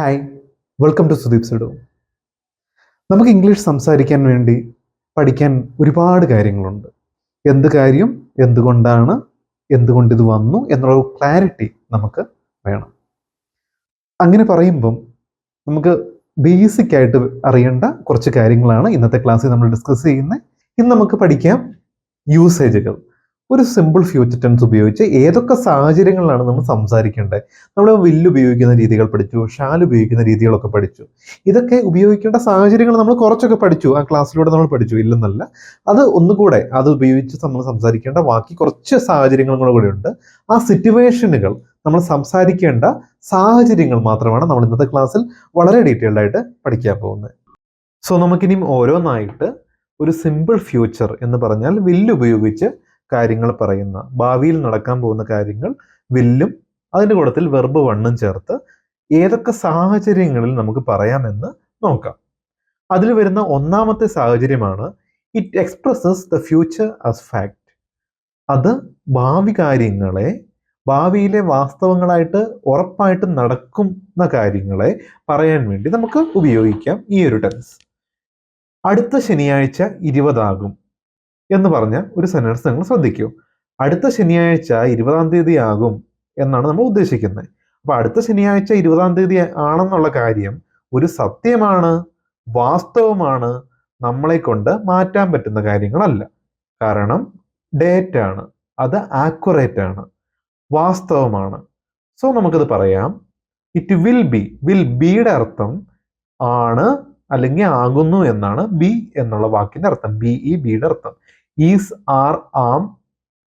Hi welcome to Sudeep സുഡു നമുക്ക് English സംസാരിക്കാൻ വേണ്ടി പഠിക്കാൻ ഒരുപാട് കാര്യങ്ങളുണ്ട്. എന്ത് കാര്യം എന്തുകൊണ്ടാണ് എന്തുകൊണ്ട് ഇത് വന്നു എന്നുള്ള ക്ലാരിറ്റി നമുക്ക് വേണം. അങ്ങനെ പറയുമ്പം നമുക്ക് ബേസിക് ആയിട്ട് അറിയേണ്ട കുറച്ച് കാര്യങ്ങളാണ് ഇന്നത്തെ ക്ലാസ്സിൽ നമ്മൾ ഡിസ്കസ് ചെയ്യുന്നത്. ഇന്ന് നമുക്ക് പഠിക്കാം യൂസേജുകൾ ഒരു സിമ്പിൾ ഫ്യൂച്ചർ ടെൻസ് ഉപയോഗിച്ച് ഏതൊക്കെ സാഹചര്യങ്ങളിലാണ് നമ്മൾ സംസാരിക്കേണ്ടത്? നമ്മൾ വില്ല് ഉപയോഗിക്കുന്ന രീതികൾ പഠിച്ചു ഷാൽ ഉപയോഗിക്കുന്ന രീതികളൊക്കെ പഠിച്ചു. ഇതൊക്കെ ഉപയോഗിക്കേണ്ട സാഹചര്യങ്ങൾ നമ്മൾ കുറച്ചൊക്കെ പഠിച്ചു. ആ ക്ലാസ്സിലൂടെ നമ്മൾ പഠിച്ചു. ഇല്ലെന്നല്ല അത് ഒന്നുകൂടെ അത് ഉപയോഗിച്ച് നമ്മൾ സംസാരിക്കേണ്ട ബാക്കി കുറച്ച് സാഹചര്യങ്ങളും കൂടെ ഉണ്ട്. ആ സിറ്റുവേഷനുകൾ നമ്മൾ സംസാരിക്കേണ്ട സാഹചര്യങ്ങൾ മാത്രമാണ് നമ്മൾ ഇന്നത്തെ ക്ലാസ്സിൽ വളരെ ഡീറ്റെയിൽഡ് ആയിട്ട് പഠിക്കാൻ പോകുന്നത്. സോ നമുക്കിനിയും ഓരോന്നായിട്ട് ഒരു സിമ്പിൾ ഫ്യൂച്ചർ എന്ന് പറഞ്ഞാൽ വില്ല് ഉപയോഗിച്ച് കാര്യങ്ങൾ പറയുന്ന ഭാവിയിൽ നടക്കാൻ പോകുന്ന കാര്യങ്ങൾ വില്ലും അതിന്റെ കൂട്ടത്തിൽ വെർബ് വണ്ണും ചേർത്ത് ഏതൊക്കെ സാഹചര്യങ്ങളിൽ നമുക്ക് പറയാമെന്ന് നോക്കാം. അതിൽ വരുന്ന ഒന്നാമത്തെ സാഹചര്യമാണ് it expresses the future as fact അത് ഭാവി കാര്യങ്ങളെ ഭാവിയിലെ വാസ്തവങ്ങളായിട്ട് ഉറപ്പായിട്ടും നടക്കുന്ന കാര്യങ്ങളെ പറയാൻ വേണ്ടി നമുക്ക് ഉപയോഗിക്കാം ഈ ഒരു ടെൻസ് അടുത്ത ശനിയാഴ്ച ഇരുപതാകും. എന്ന് പറഞ്ഞ ഒരു സെന്റൻസ് നിങ്ങൾ ശ്രദ്ധിക്കൂ. അടുത്ത ശനിയാഴ്ച ഇരുപതാം തീയതി ആകും എന്നാണ് നമ്മൾ ഉദ്ദേശിക്കുന്നത് അപ്പോൾ അടുത്ത ശനിയാഴ്ച ഇരുപതാം തീയതി ആണെന്നുള്ള കാര്യം ഒരു സത്യമാണ് വാസ്തവമാണ് നമ്മളെ കൊണ്ട് മാറ്റാൻ പറ്റുന്ന കാര്യങ്ങളല്ല. കാരണം ഡേറ്റ് ആണ് അത് ആക്യുറേറ്റ് ആണ് വാസ്തവമാണ്. സോ നമുക്കത് പറയാം. ഇറ്റ് വിൽ ബി വിൽ ബിയുടെ അർത്ഥം ആണ് അല്ലെങ്കിൽ ആകുന്നു എന്നാണ് ബി എന്നുള്ള വാക്കിന്റെ അർത്ഥം. ബി ഇ ബിയുടെ അർത്ഥം. ഈസ് ആർ ആം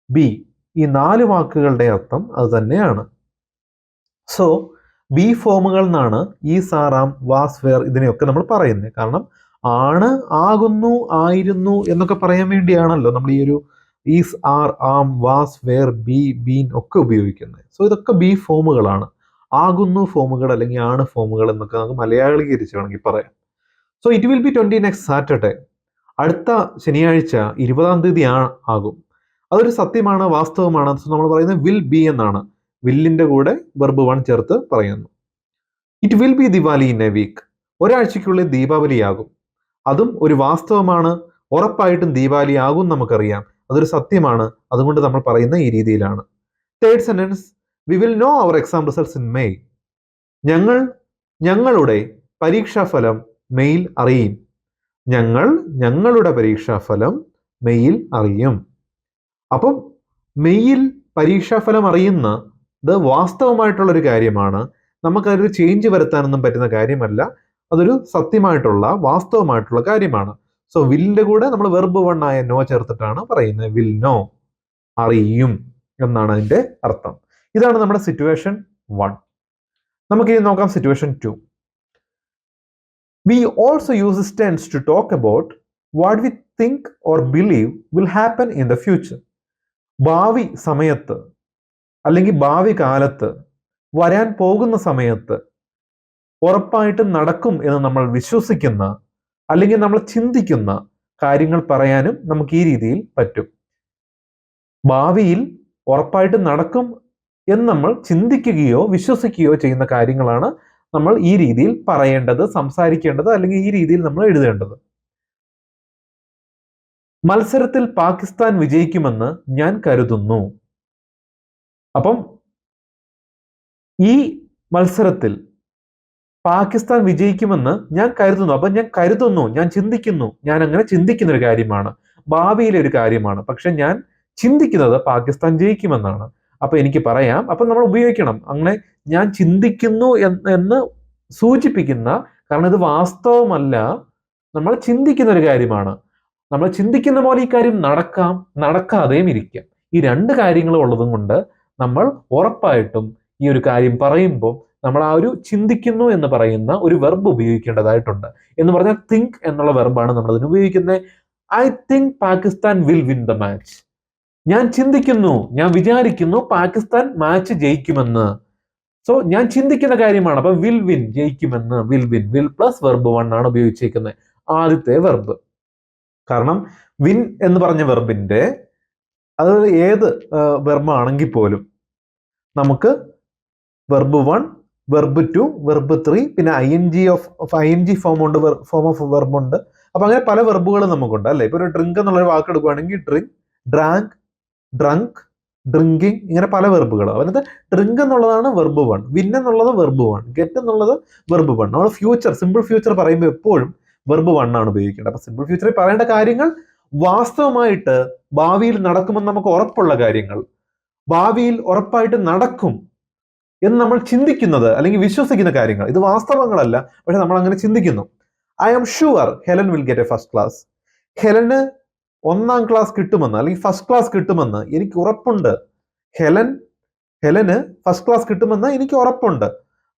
ബി ഈ നാല് വാക്കുകളുടെ അർത്ഥം അത് തന്നെയാണ്. സോ ബി ഫോമുകൾ എന്നാണ് ആർ ആം വാസ് വെയർ ഇതിനെയൊക്കെ നമ്മൾ പറയുന്നത് കാരണം ആണ് ആകുന്നു ആയിരുന്നു എന്നൊക്കെ പറയാൻ വേണ്ടിയാണല്ലോ നമ്മൾ ഈ ഒരു is are am was were be been ഒക്കെ ഉപയോഗിക്കുന്നത്. സോ ഇതൊക്കെ ബി ഫോമുകളാണ് ആകുന്നു ഫോമുകൾ അല്ലെങ്കിൽ ആണ് ഫോമുകൾ എന്നൊക്കെ നമുക്ക് മലയാളീകരിച്ച് വേണമെങ്കിൽ പറയാം. So it will be twenty next Saturday അടുത്ത ശനിയാഴ്ച ഇരുപതാം തീയതി ആ ആകും. അതൊരു സത്യമാണ് വാസ്തവമാണ്. നമ്മൾ പറയുന്നത് വിൽ ബി എന്നാണ്. വില്ലിന്റെ കൂടെ വെർബ് വൺ ചേർത്ത് പറയുന്നു. It will be Diwali in a week ഒരാഴ്ചയ്ക്കുള്ളിൽ ദീപാവലിയാകും. അതും ഒരു വാസ്തവമാണ്. ഉറപ്പായിട്ടും ദീപാവലി ആകും നമുക്കറിയാം. അതൊരു സത്യമാണ്. അതുകൊണ്ട് നമ്മൾ പറയുന്ന ഈ രീതിയിലാണ്. Third sentence we will know our exam results in May ഞങ്ങൾ ഞങ്ങളുടെ പരീക്ഷാഫലം മെയിൽ അറിയും ഞങ്ങൾ ഞങ്ങളുടെ പരീക്ഷാഫലം മെയ്യിൽ അറിയും. അപ്പം മെയ്യിൽ പരീക്ഷാഫലം അറിയുന്ന ഇത് വാസ്തവമായിട്ടുള്ള ഒരു കാര്യമാണ്. നമുക്കതൊരു ചേഞ്ച് വരുത്താനൊന്നും പറ്റുന്ന കാര്യമല്ല. അതൊരു സത്യമായിട്ടുള്ള വാസ്തവമായിട്ടുള്ള കാര്യമാണ്. സോ വില്ലിന്റെ കൂടെ നമ്മൾ വെർബ് വൺ ആയ നോ ചേർത്തിട്ടാണ് പറയുന്നത്. വിൽ നോ അറിയും എന്നാണ് അതിന്റെ അർത്ഥം. ഇതാണ് നമ്മുടെ സിറ്റുവേഷൻ വൺ നമുക്കിനി നോക്കാം situation two We also use this tense to talk about what we think or believe will happen in the future. ഭാവി സമയത്ത് അല്ലെങ്കിൽ ഭാവി കാലത്ത് വരാൻ പോകുന്ന സമയത്ത് ഉറപ്പായിട്ടും നടക്കും എന്ന് നമ്മൾ വിശ്വസിക്കുന്ന അല്ലെങ്കിൽ നമ്മൾ ചിന്തിക്കുന്ന കാര്യങ്ങൾ പറയാനും നമുക്ക് ഈ രീതിയിൽ പറ്റും ഭാവിയിൽ ഉറപ്പായിട്ടും നടക്കും എന്ന് നമ്മൾ ചിന്തിക്കുകയോ വിശ്വസിക്കുകയോ ചെയ്യുന്ന കാര്യങ്ങളാണ് നമ്മൾ ഈ രീതിയിൽ പറയേണ്ടത് സംസാരിക്കേണ്ടത് അല്ലെങ്കിൽ ഈ രീതിയിൽ നമ്മൾ എഴുതേണ്ടത്. മത്സരത്തിൽ പാകിസ്ഥാൻ വിജയിക്കുമെന്ന് ഞാൻ കരുതുന്നു. അപ്പം ഈ മത്സരത്തിൽ പാകിസ്ഥാൻ വിജയിക്കുമെന്ന് ഞാൻ കരുതുന്നു. അപ്പം ഞാൻ കരുതുന്നു ഞാൻ ചിന്തിക്കുന്നു. ഞാൻ അങ്ങനെ ചിന്തിക്കുന്ന ഒരു കാര്യമാണ്. ഭാവിയിലെ ഒരു കാര്യമാണ്. പക്ഷെ ഞാൻ ചിന്തിക്കുന്നത് പാകിസ്ഥാൻ ജയിക്കുമെന്നാണ്. അപ്പൊ എനിക്ക് പറയാം. അപ്പൊ നമ്മൾ ഉപയോഗിക്കണം. അങ്ങനെ ഞാൻ ചിന്തിക്കുന്നു എന്ന് സൂചിപ്പിക്കുന്ന കാരണം ഇത് വാസ്തവമല്ല നമ്മൾ ചിന്തിക്കുന്ന ഒരു കാര്യമാണ്. നമ്മൾ ചിന്തിക്കുന്ന പോലെ ഈ കാര്യം നടക്കാം നടക്കാതെയും ഇരിക്കാം. ഈ രണ്ട് കാര്യങ്ങളും ഉള്ളതും കൊണ്ട് നമ്മൾ ഉറപ്പായിട്ടും ഈ ഒരു കാര്യം പറയുമ്പോൾ നമ്മൾ ആ ഒരു ചിന്തിക്കുന്നു എന്ന് പറയുന്ന ഒരു വെർബ് ഉപയോഗിക്കേണ്ടതായിട്ടുണ്ട്. എന്ന് പറഞ്ഞാൽ തിങ്ക് എന്നുള്ള വെർബാണ് നമ്മൾ അതിന് ഉപയോഗിക്കുന്നത്. I think Pakistan will win the match ഞാൻ ചിന്തിക്കുന്നു ഞാൻ വിചാരിക്കുന്നു പാകിസ്ഥാൻ മാച്ച് ജയിക്കുമെന്ന്. സോ ഞാൻ ചിന്തിക്കുന്ന കാര്യമാണ്. അപ്പൊ വിൽ വിൻ ജയിക്കുമെന്ന്. Will win will plus verb one ആണ് ഉപയോഗിച്ചേക്കുന്നത്. ആദ്യത്തെ വെർബ് കാരണം വിൻ എന്ന് പറഞ്ഞ വെർബിന്റെ അത് ഏത് വെർബാണെങ്കിൽ പോലും നമുക്ക് verb one verb two verb three പിന്നെ I N G of I N G form ഉണ്ട് ഫോം ഓഫ് വെർബ് ഉണ്ട്. അപ്പൊ അങ്ങനെ പല വെർബുകളും നമുക്കുണ്ട് അല്ലെ? ഇപ്പൊ ഒരു ഡ്രിങ്ക് എന്നുള്ള വാക്ക് എടുക്കുകയാണെങ്കിൽ ഡ്രിങ്ക് ഡ്രാങ്ക് ഡ്രങ്ക് ഡ്രിങ്കിങ് ഇങ്ങനെ പല വെർബുകൾ അവനത് ഡ്രിങ്ക് എന്നുള്ളതാണ് വെർബ് വൺ വിൻ എന്നുള്ളത് വെർബ് വൺ ഗെറ്റ് എന്നുള്ളത് വെർബ് വൺ. നമ്മൾ ഫ്യൂച്ചർ സിമ്പിൾ ഫ്യൂച്ചർ പറയുമ്പോൾ എപ്പോഴും വെർബ് വൺ ആണ് ഉപയോഗിക്കേണ്ടത്. അപ്പൊ സിമ്പിൾ ഫ്യൂച്ചറിൽ പറയേണ്ട കാര്യങ്ങൾ വാസ്തവമായിട്ട് ഭാവിയിൽ നടക്കുമെന്ന് നമുക്ക് ഉറപ്പുള്ള കാര്യങ്ങൾ ഭാവിയിൽ ഉറപ്പായിട്ട് നടക്കും എന്ന് നമ്മൾ ചിന്തിക്കുന്നത് അല്ലെങ്കിൽ വിശ്വസിക്കുന്ന കാര്യങ്ങൾ. ഇത് വാസ്തവങ്ങളല്ല പക്ഷെ നമ്മൾ അങ്ങനെ ചിന്തിക്കുന്നു. I am sure Helen will get a first class Helen ഒന്നാം ക്ലാസ് കിട്ടുമെന്ന് അല്ലെങ്കിൽ ഫസ്റ്റ് ക്ലാസ് കിട്ടുമെന്ന് എനിക്ക് ഉറപ്പുണ്ട്. ഹെലൻ ഹെലന് ഫസ്റ്റ് ക്ലാസ് കിട്ടുമെന്ന് എനിക്ക് ഉറപ്പുണ്ട്.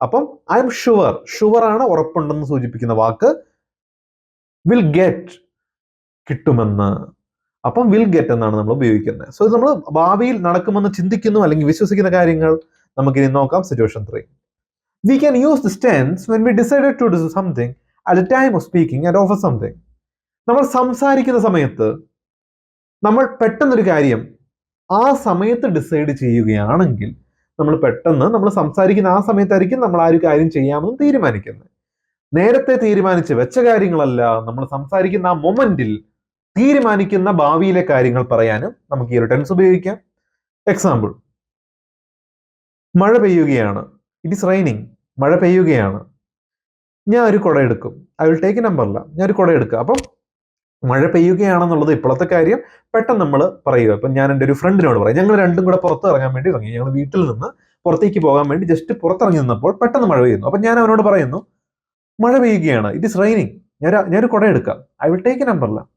അപ്പം ഐ എം ഷുവർ ഷുവർ ആണ് ഉറപ്പുണ്ടെന്ന് സൂചിപ്പിക്കുന്ന വാക്ക് വിൽ ഗെറ്റ് കിട്ടുമെന്ന്. അപ്പം വിൽ ഗെറ്റ് എന്നാണ് നമ്മൾ ഉപയോഗിക്കുന്നത്. സോ ഇത് നമ്മൾ ഭാവിയിൽ നടക്കുമെന്ന് ചിന്തിക്കുന്നു അല്ലെങ്കിൽ വിശ്വസിക്കുന്ന കാര്യങ്ങൾ നമുക്ക് ഇനി നോക്കാം. Situation three we can use this tense when we decided to do something at a time of speaking and offer something നമ്മൾ സംസാരിക്കുന്ന സമയത്ത് നമ്മൾ പെട്ടെന്നൊരു കാര്യം ആ സമയത്ത് ഡിസൈഡ് ചെയ്യുകയാണെങ്കിൽ നമ്മൾ പെട്ടെന്ന് നമ്മൾ സംസാരിക്കുന്ന ആ സമയത്തായിരിക്കും നമ്മൾ ആ ഒരു കാര്യം ചെയ്യാമെന്ന് തീരുമാനിക്കുന്നത്. നേരത്തെ തീരുമാനിച്ച് വെച്ച കാര്യങ്ങളല്ല നമ്മൾ സംസാരിക്കുന്ന ആ മൊമെന്റിൽ തീരുമാനിക്കുന്ന ഭാവിയിലെ കാര്യങ്ങൾ പറയാനും നമുക്ക് ഈ ഒരു ടെൻസ് ഉപയോഗിക്കാം. എക്സാമ്പിൾ മഴ പെയ്യുകയാണ്. ഇറ്റ് ഇസ് റൈനിങ് മഴ പെയ്യുകയാണ്. ഞാൻ ഒരു കുട എടുക്കും. ഐ വിൽ ടേക്ക് നമ്പറില്ല ഞാൻ ഒരു കുട എടുക്കുക. അപ്പം മഴ പെയ്യുകയാണെന്നുള്ളത് ഇപ്പോഴത്തെ കാര്യം പെട്ടെന്ന് നമ്മൾ പറയുക. ഇപ്പം ഞാൻ എന്റെ ഒരു ഫ്രണ്ടിനോട് പറയും. ഞങ്ങൾ രണ്ടും കൂടെ പുറത്ത് ഇറങ്ങാൻ വേണ്ടി ഇറങ്ങി. ഞങ്ങൾ വീട്ടിൽ നിന്ന് പുറത്തേക്ക് പോകാൻ വേണ്ടി ജസ്റ്റ് പുറത്തിറങ്ങി നിന്നപ്പോൾ പെട്ടെന്ന് മഴ പെയ്യുന്നു. അപ്പം ഞാൻ അവനോട് പറയുന്നു മഴ പെയ്യുകയാണ്. ഇറ്റ് ഇസ് റൈനിങ് ഞാൻ ഞാനൊരു കുട എടുക്കാം. ഐ വിൽ ടേക്ക് നമ്പറില്ല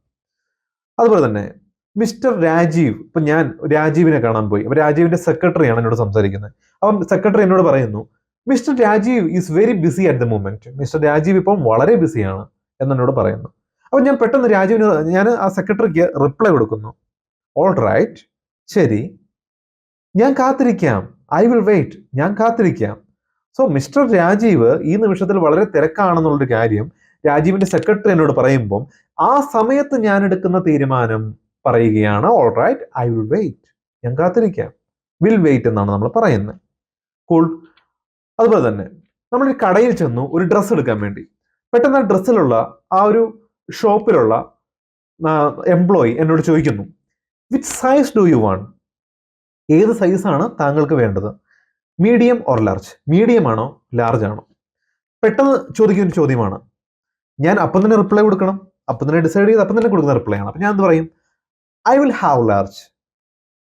അതുപോലെ തന്നെ മിസ്റ്റർ രാജീവ് ഇപ്പം ഞാൻ രാജീവിനെ കാണാൻ പോയി. അപ്പം രാജീവിന്റെ സെക്രട്ടറിയാണ് എന്നോട് സംസാരിക്കുന്നത്. അപ്പം സെക്രട്ടറി എന്നോട് പറയുന്നു Mister Rajeev is very busy at the moment Mister Rajeev ഇപ്പം വളരെ ബിസിയാണ് എന്നോട് പറയുന്നു. അപ്പൊ ഞാൻ പെട്ടെന്ന് രാജീവിന് ഞാൻ ആ സെക്രട്ടറിക്ക് റിപ്ലൈ കൊടുക്കുന്നു. ഓൾ റൈറ്റ് ശരി. ഞാൻ കാത്തിരിക്കാം. ഐ വിൽ വെയിറ്റ് ഞാൻ കാത്തിരിക്കാം. സോ മിസ്റ്റർ രാജീവ് ഈ നിമിഷത്തിൽ വളരെ തിരക്കാണെന്നുള്ളൊരു കാര്യം രാജീവിന്റെ സെക്രട്ടറി എന്നോട് പറയുമ്പോൾ ആ സമയത്ത് ഞാൻ എടുക്കുന്ന തീരുമാനം പറയുകയാണ്. All right I will wait ഞാൻ കാത്തിരിക്കാം. വിൽ വെയിറ്റ് എന്നാണ് നമ്മൾ പറയുന്നത്. കൂൾ അതുപോലെ തന്നെ നമ്മളൊരു കടയിൽ ചെന്നു ഒരു ഡ്രസ്സ് എടുക്കാൻ വേണ്ടി. പെട്ടെന്ന് ആ ഡ്രസ്സിലുള്ള ആ ഒരു ഷോപ്പിലുള്ള എംപ്ലോയി എന്നോട് ചോദിക്കുന്നു which size do you want ഏത് സൈസാണ് താങ്കൾക്ക് വേണ്ടത്? മീഡിയം ഓർ ലാർജ് മീഡിയം ആണോ ലാർജ് ആണോ? പെട്ടെന്ന് ചോദിക്കുന്ന ചോദ്യമാണ്. ഞാൻ അപ്പം തന്നെ റിപ്ലൈ കൊടുക്കണം. അപ്പം തന്നെ ഡിസൈഡ് ചെയ്ത് അപ്പം തന്നെ കൊടുക്കുന്ന റിപ്ലൈ ആണ്. അപ്പം ഞാൻ എന്ത് പറയും? ഐ വിൽ ഹാവ് ലാർജ്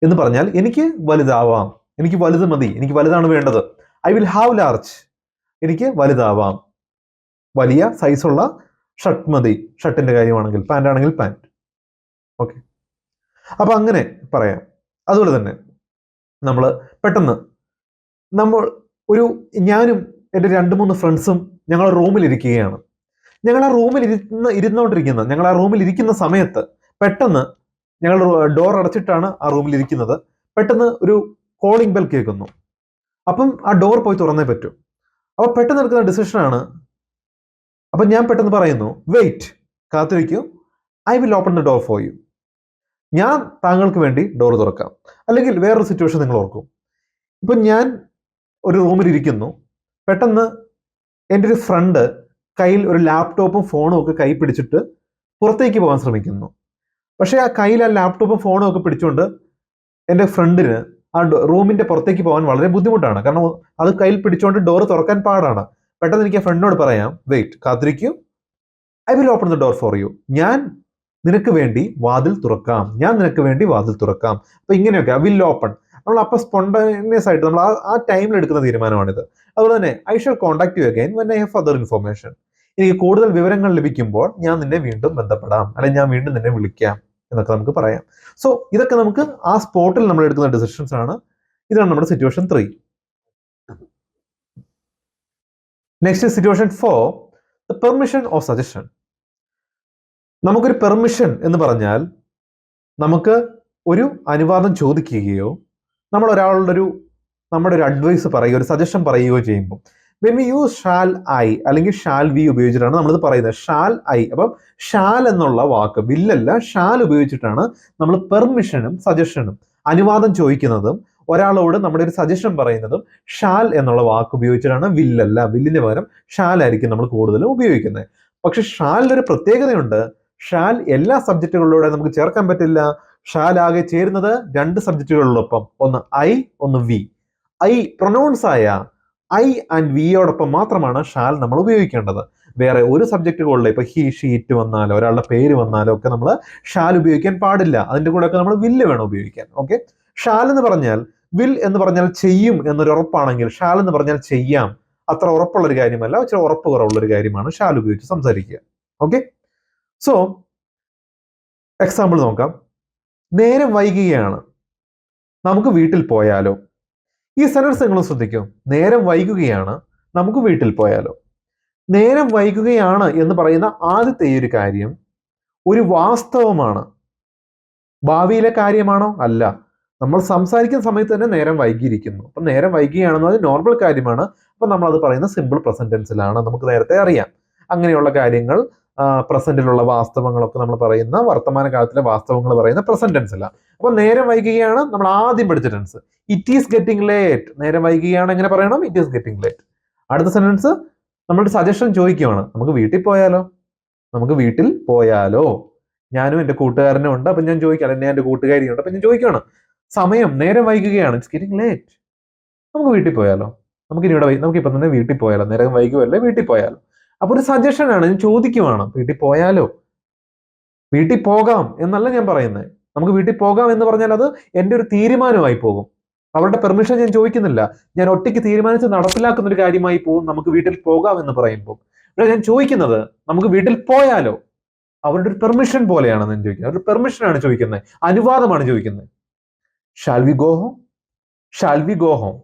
എന്ന് പറഞ്ഞാൽ എനിക്ക് വലുതാവാം. എനിക്ക് വലുത് മതി. എനിക്ക് വലുതാണ് വേണ്ടത്. ഐ വിൽ ഹാവ് ലാർജ് എനിക്ക് വലുതാവാം. വലിയ സൈസുള്ള ഷർട്ട് മതി. ഷർട്ടിന്റെ കാര്യമാണെങ്കിൽ പാന്റ് ആണെങ്കിൽ പാന്റ് ഓക്കെ അപ്പോൾ അങ്ങനെ പറയാം. അതുപോലെ തന്നെ നമ്മൾ പെട്ടെന്ന് നമ്മൾ ഒരു ഞാനും എന്റെ രണ്ട് മൂന്ന് ഫ്രണ്ട്സും ഞങ്ങൾ റൂമിൽ ഇരിക്കുകയാണ് ഞങ്ങൾ ആ റൂമിൽ ഇരുന്ന് ഇരുന്നുകൊണ്ടിരിക്കുന്ന ഞങ്ങൾ ആ റൂമിൽ ഇരിക്കുന്ന സമയത്ത് പെട്ടെന്ന് ഞങ്ങൾ ഡോർ അടച്ചിട്ടാണ് ആ റൂമിൽ ഇരിക്കുന്നത് പെട്ടെന്ന് ഒരു കോളിംഗ് ബെൽ കേൾക്കുന്നു. അപ്പം ആ ഡോർ പോയി തുറന്നേ പറ്റൂ. അപ്പോൾ പെട്ടെന്ന് എടുക്കുന്ന ഡിസിഷനാണ് അപ്പൊ ഞാൻ പെട്ടെന്ന് പറയുന്നു വെയിറ്റ് കാത്തിരിക്കൂ I will open the door for you ഞാൻ താങ്കൾക്ക് വേണ്ടി ഡോർ തുറക്കാം. അല്ലെങ്കിൽ വേറൊരു സിറ്റുവേഷൻ നിങ്ങൾ ഓർക്കും. ഇപ്പം ഞാൻ ഒരു റൂമിൽ ഇരിക്കുന്നു. പെട്ടെന്ന് എന്റെ ഒരു ഫ്രണ്ട് കയ്യിൽ ഒരു ലാപ്ടോപ്പും ഫോണും ഒക്കെ കൈ പിടിച്ചിട്ട് പുറത്തേക്ക് പോകാൻ ശ്രമിക്കുന്നു. പക്ഷേ ആ കയ്യിൽ ആ ലാപ്ടോപ്പും ഫോണും ഒക്കെ പിടിച്ചുകൊണ്ട് എന്റെ ഫ്രണ്ടിന് ആ റൂമിന്റെ പുറത്തേക്ക് പോകാൻ വളരെ ബുദ്ധിമുട്ടാണ്. കാരണം അത് കയ്യിൽ പിടിച്ചുകൊണ്ട് ഡോർ തുറക്കാൻ പാടാണ്. പെട്ടെന്ന് എനിക്ക് ആ ഫ്രണ്ടിനോട് പറയാം വെയിറ്റ് കാത്തിരിക്കൂ. I will open the door for you ഞാൻ നിനക്ക് വേണ്ടി വാതിൽ തുറക്കാം. ഞാൻ നിനക്ക് വേണ്ടി വാതിൽ തുറക്കാം. അപ്പൊ ഇങ്ങനെയൊക്കെ ഐ വിൽ ഓപ്പൺ നമ്മൾ അപ്പൊ സ്പോണ്ടേനിയസ് ആയിട്ട് നമ്മൾ ആ ആ ടൈമിൽ എടുക്കുന്ന തീരുമാനമാണിത്. അതുപോലെ തന്നെ I shall contact you again when I have other information എനിക്ക് കൂടുതൽ വിവരങ്ങൾ ലഭിക്കുമ്പോൾ ഞാൻ നിന്നെ വീണ്ടും ബന്ധപ്പെടാം. അല്ലെങ്കിൽ ഞാൻ വീണ്ടും നിന്നെ വിളിക്കാം എന്നൊക്കെ നമുക്ക് പറയാം. സോ ഇതൊക്കെ നമുക്ക് ആ സ്പോട്ടിൽ നമ്മൾ എടുക്കുന്ന ഡിസിഷൻസ് ആണ്. ഇതാണ് നമ്മുടെ situation three next situation four the permission of suggestion നമുക്കൊരു പെർമിഷൻ എന്ന് പറഞ്ഞാൽ നമുക്ക് ഒരു അനുവാദം ചോദിക്കുകയോ നമ്മൾ ഒരാളുടെ ഒരു നമ്മുടെ ഒരു അഡ്വൈസ് പറയുകയോ ഒരു സജഷൻ പറയുകയോ ചെയ്യുമ്പോൾ when we use shall I അല്ലെങ്കിൽ ഷാൽ വി ഉപയോഗിച്ചിട്ടാണ് നമ്മളിത് പറയുന്നത്. ഷാൽ ഐ അപ്പം ഷാൽ എന്നുള്ള വാക്ക് വില്ലല്ല ഷാൽ ഉപയോഗിച്ചിട്ടാണ് നമ്മൾ പെർമിഷനും സജഷനും അനുവാദം ചോദിക്കുന്നതും ഒരാളോട് നമ്മുടെ ഒരു സജഷൻ പറയുന്നതും ഷാൽ എന്നുള്ള വാക്ക് ഉപയോഗിച്ചിട്ടാണ് വില്ലല്ല വില്ലിന് പകരം ഷാൽ ആയിരിക്കും നമ്മൾ കൂടുതലും ഉപയോഗിക്കുന്നത്. പക്ഷെ ഷാലിന്റെ ഒരു പ്രത്യേകതയുണ്ട്. ഷാൽ എല്ലാ സബ്ജക്റ്റുകളിലൂടെ നമുക്ക് ചേർക്കാൻ പറ്റില്ല. ഷാൽ ആകെ ചേരുന്നത് രണ്ട് സബ്ജക്റ്റുകളിലൊപ്പം ഒന്ന് ഐ ഒന്ന് വി ഐ പ്രൊനൗൺസ് ആയ ഐ ആൻഡ് വിയോടൊപ്പം മാത്രമാണ് ഷാൽ നമ്മൾ ഉപയോഗിക്കേണ്ടത്. വേറെ ഒരു സബ്ജക്റ്റുകളിലെ ഇപ്പൊ ഹി ഷീറ്റ് വന്നാലോ ഒരാളുടെ പേര് വന്നാലോ ഒക്കെ നമ്മൾ ഷാൽ ഉപയോഗിക്കാൻ പാടില്ല. അതിന്റെ ഒക്കെ നമ്മൾ വില്ല് വേണം ഉപയോഗിക്കാൻ. ഓക്കെ ഷാൽ എന്ന് പറഞ്ഞാൽ വിൽ എന്ന് പറഞ്ഞാൽ ചെയ്യും എന്നൊരു ഉറപ്പാണെങ്കിൽ ഷാൽ എന്ന് പറഞ്ഞാൽ ചെയ്യാം. അത്ര ഉറപ്പുള്ള ഒരു കാര്യമല്ല. ഇച്ചിരി ഉറപ്പ് കുറവുള്ള ഒരു കാര്യമാണ് ഷാൽ ഉപയോഗിച്ച് സംസാരിക്കുക. ഓക്കെ? സോ എക്സാമ്പിൾ നോക്കാം. നേരം വൈകുകയാണ്. നമുക്ക് വീട്ടിൽ പോയാലോ? ഈ സെനൻസ് നിങ്ങൾ ശ്രദ്ധിക്കൂ. നേരം വൈകുകയാണ്. നമുക്ക് വീട്ടിൽ പോയാലോ? നേരം വൈകുകയാണ് എന്ന് പറയുന്ന ആദ്യത്തെ ഈ ഒരു കാര്യം ഒരു വാസ്തവമാണ്. ഭാവിയിലെ കാര്യമാണോ? അല്ല. നമ്മൾ സംസാരിക്കുന്ന സമയത്ത് തന്നെ നേരം വൈകിയിരിക്കുന്നു. അപ്പൊ നേരം വൈകിയാണെന്ന് അത് നോർമൽ കാര്യമാണ്. അപ്പൊ നമ്മൾ അത് പറയുന്ന സിമ്പിൾ പ്രസന്റ് ടെൻസിലാണ് നമുക്ക് നേരത്തെ അറിയാം. അങ്ങനെയുള്ള കാര്യങ്ങൾ പ്രസന്റിലുള്ള വാസ്തവങ്ങളൊക്കെ നമ്മൾ പറയുന്ന വർത്തമാന കാലത്തിലെ വാസ്തവങ്ങൾ പറയുന്ന പ്രസന്റ് ടെൻസിലാണ് അപ്പൊ നേരം വൈകുകയാണ് നമ്മൾ ആദ്യം പഠിച്ച tense it is getting late നേരം വൈകുകയാണ് എങ്ങനെ പറയണം? ഇറ്റ് ഈസ് ഗെറ്റിംഗ് ലേറ്റ് അടുത്ത സെന്റൻസ് നമ്മളൊരു സജഷൻ ചോദിക്കുവാണ്. നമുക്ക് വീട്ടിൽ പോയാലോ? നമുക്ക് വീട്ടിൽ പോയാലോ? ഞാനും എന്റെ കൂട്ടുകാരനും ഉണ്ട്. അപ്പൊ ഞാൻ ചോദിക്കാം. എന്നെ എന്റെ കൂട്ടുകാരിയുണ്ട്. അപ്പൊ ഞാൻ ചോദിക്കുകയാണ് സമയം നേരം വൈകുകയാണ്. ഇറ്റ്സ് ഗെറ്റിംഗ് ലേറ്റ് നമുക്ക് വീട്ടിൽ പോയാലോ? നമുക്ക് ഇനി ഇവിടെ നമുക്ക് ഇപ്പം തന്നെ വീട്ടിൽ പോയാലോ? നേരം വൈകുമല്ലേ വീട്ടിൽ പോയാലോ? അപ്പൊ ഒരു സജഷൻ ആണ്. ഞാൻ ചോദിക്കുവാണ് വീട്ടിൽ പോയാലോ? വീട്ടിൽ പോകാം എന്നല്ല ഞാൻ പറയുന്നത് നമുക്ക് വീട്ടിൽ പോകാം എന്ന് പറഞ്ഞാൽ അത് എന്റെ ഒരു തീരുമാനമായി പോകും. അവരുടെ പെർമിഷൻ ഞാൻ ചോദിക്കുന്നില്ല. ഞാൻ ഒറ്റയ്ക്ക് തീരുമാനിച്ച് നടപ്പിലാക്കുന്ന ഒരു കാര്യമായി പോകും. നമുക്ക് വീട്ടിൽ പോകാം എന്ന് പറയുമ്പോൾ. ഇവിടെ ഞാൻ ചോദിക്കുന്നത് നമുക്ക് വീട്ടിൽ പോയാലോ? അവരുടെ ഒരു പെർമിഷൻ പോലെയാണ് ഞാൻ ചോദിക്കുന്നത്. അവരുടെ പെർമിഷനാണ് ചോദിക്കുന്നത്. അനുവാദമാണ് ചോദിക്കുന്നത്. Shall we go home shall we go home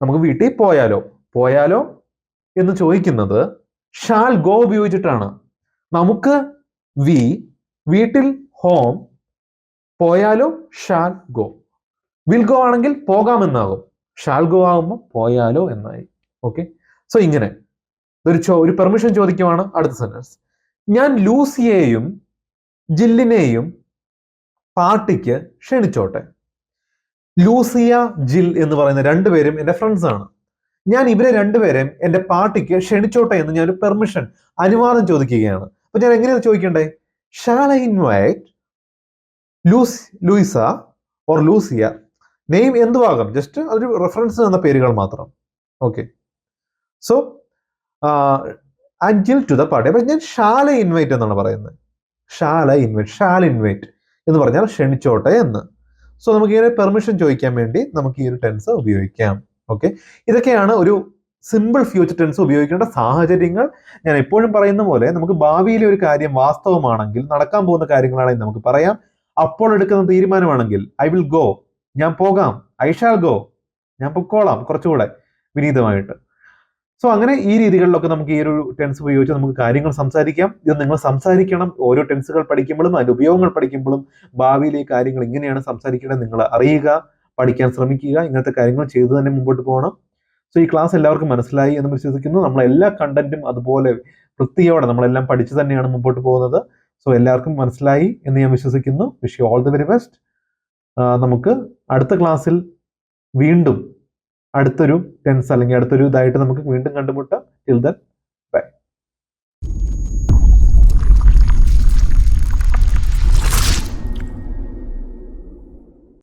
നമുക്ക് വീട്ടിൽ പോയാലോ? പോയാലോ? എന്ന് ചോദിക്കുന്നത് ഷാൽ ഗോ ഉപയോഗിച്ചിട്ടാണ്. നമുക്ക് വി വീട്ടിൽ ഹോം പോയാലോ? ഷാൽ ഗോ വിൽ ഗോ ആണെങ്കിൽ പോകാമെന്നാകും. ഷാൽ ഗോ ആകുമ്പോൾ പോയാലോ എന്നായി. ഓക്കെ സോ ഇങ്ങനെ. ഒരു ചോ ഒരു പെർമിഷൻ ചോദിക്കുവാണ് അടുത്ത സെന്റൻസ് ഞാൻ ലൂസിയെയും ജില്ലിനെയും പാർട്ടിക്ക് ക്ഷണിച്ചോട്ടെ. ലൂസിയ ജിൽ എന്ന് പറയുന്ന രണ്ടുപേരും എന്റെ ആണ്. ഞാൻ ഇവരെ രണ്ടുപേരെയും എന്റെ പാർട്ടിക്ക് ക്ഷണിച്ചോട്ടെ എന്ന് ഞാൻ ഒരു പെർമിഷൻ അനുവാദം ചോദിക്കുകയാണ്. അപ്പൊ ഞാൻ എങ്ങനെയാണ് ചോദിക്കണ്ടേ? Shall I invite Luce Louisa or Lucia name എന്തുവാകാം just അതൊരു റെഫറൻസ് തന്ന പേരുകൾ മാത്രം. ഓക്കെ സോ അഞ്ചിൽ ടു ദ പാർട്ടി അപ്പൊ ഞാൻ ഷാല ഇൻവൈറ്റ് എന്നാണ് പറയുന്നത്. ഷാല ഇൻവൈറ്റ് ഷാൽ ഇൻവൈറ്റ് എന്ന് പറഞ്ഞാൽ ക്ഷണിച്ചോട്ടെ എന്ന്. സോ നമുക്ക് ഇങ്ങനെ പെർമിഷൻ ചോദിക്കാൻ വേണ്ടി നമുക്ക് ഈ ഒരു ടെൻസ് ഉപയോഗിക്കാം. ഓക്കെ ഇതൊക്കെയാണ് ഒരു സിമ്പിൾ ഫ്യൂച്ചർ ടെൻസ് ഉപയോഗിക്കേണ്ട സാഹചര്യങ്ങൾ. ഞാൻ എപ്പോഴും പറയുന്ന പോലെ നമുക്ക് ഭാവിയിലെ ഒരു കാര്യം വാസ്തവമാണെങ്കിൽ നടക്കാൻ പോകുന്ന കാര്യങ്ങളാണെങ്കിൽ നമുക്ക് പറയാം. അപ്പോൾ എടുക്കുന്ന തീരുമാനമാണെങ്കിൽ ഐ വിൽ ഗോ ഞാൻ പോകാം. ഐ ഷാൽ ഗോ ഞാൻ പൊക്കോളാം കുറച്ചുകൂടെ വിനീതമായിട്ട്. സോ അങ്ങനെ ഈ രീതികളിലൊക്കെ നമുക്ക് ഈ ഒരു ടെൻസ് ഉപയോഗിച്ച് നമുക്ക് കാര്യങ്ങൾ സംസാരിക്കാം. ഇത് നിങ്ങൾ സംസാരിക്കണം. ഓരോ ടെൻസുകൾ പഠിക്കുമ്പോഴും അതിന്റെ ഉപയോഗങ്ങൾ പഠിക്കുമ്പോഴും ഭാവിയിലെ കാര്യങ്ങൾ ഇങ്ങനെയാണ് സംസാരിക്കേണ്ടത് നിങ്ങൾ അറിയുക പഠിക്കാൻ ശ്രമിക്കുക ഇങ്ങനത്തെ കാര്യങ്ങൾ ചെയ്തു തന്നെ മുമ്പോട്ട് പോകണം. സോ ഈ ക്ലാസ് എല്ലാവർക്കും മനസ്സിലായി എന്ന് വിശ്വസിക്കുന്നു. നമ്മൾ എല്ലാ കണ്ടന്റും അതുപോലെ വൃത്തിയോടെ നമ്മളെല്ലാം പഠിച്ചു തന്നെയാണ് മുമ്പോട്ട് പോകുന്നത്. സോ എല്ലാവർക്കും മനസ്സിലായി എന്ന് ഞാൻ വിശ്വസിക്കുന്നു. Wish you all the very best നമുക്ക് അടുത്ത ക്ലാസ്സിൽ വീണ്ടും അടുത്തൊരു ടെൻസ് അല്ലെങ്കിൽ അടുത്തൊരു ഇതായിട്ട് നമുക്ക് വീണ്ടും കണ്ടുമുട്ടാം. Till then